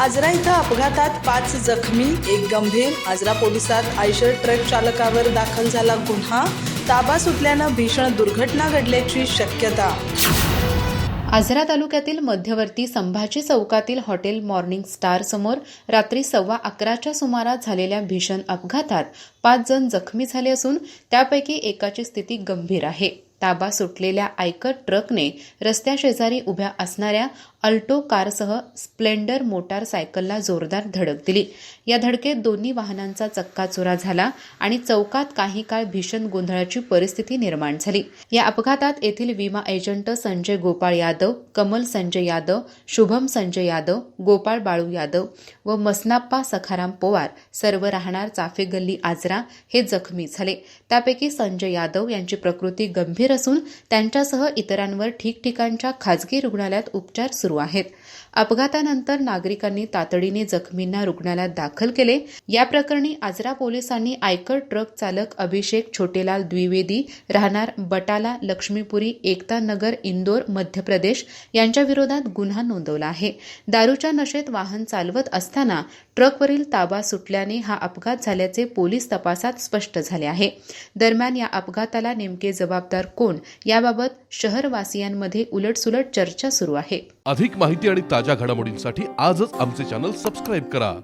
आजरा इथं अपघातात पाच जखमी एक गंभीर. आजरा पोलिसात आयशर ट्रक चालकावर दाखल झाला गुन्हा. ताबा सुटल्यानं भीषण दुर्घटना घडल्याची शक्यता. आजरा तालुक्यातील मध्यवर्ती संभाजी चौकातील हॉटेल मॉर्निंग स्टार समोर रात्री सव्वा अकराच्या सुमारास झालेल्या भीषण अपघातात पाच जण जखमी झाले असून त्यापैकी एकाची स्थिती गंभीर आहे. ताबा सुटलेल्या आयकर ट्रकने रस्त्याशेजारी उभ्या असणाऱ्या अल्टो कारसह स्प्लेंडर मोटार सायकलला जोरदार धडक दिली. या धडकेत दोन्ही वाहनांचा चक्काचुरा झाला आणि चौकात काही काळ भीषण गोंधळाची परिस्थिती निर्माण झाली. या अपघातात येथील विमा एजंट संजय गोपाळ यादव कमल संजय यादव शुभम संजय यादव गोपाळ बाळू यादव व मसनाप्पा सखाराम पवार सर्व राहणार चाफे गल्ली आजरा हे जखमी झाले. त्यापैकी संजय यादव यांची प्रकृती गंभीर गंभीर असून त्यांच्यासह इतरांवर ठिकठिकाणच्या खाजगी रुग्णालयात उपचार सुरू आहेत. अपघातानंतर नागरिकांनी तातडीने जखमींना रुग्णालयात दाखल केले. या प्रकरणी आजरा पोलिसांनी आयकर ट्रक चालक अभिषेक छोटेलाल द्विवेदी राहणार बटाला लक्ष्मीपुरी एकता नगर इंदोर मध्य प्रदेश यांच्या विरोधात गुन्हा नोंदवला आहे. दारूच्या नशेत वाहन चालवत असताना ट्रकवरील ताबा सुटल्याने हा अपघात झाल्याचे पोलीस तपासात स्पष्ट झाले आहे. दरम्यान या अपघाताला नेमके जबाबदार कोण? याबाबत शहरवासियांमध्ये उलटसुलट चर्चा सुरू आहे. अधिक माहिती आणि ताज्या घडामोडींसाठी आजच आमचे चॅनल सबस्क्राईब करा.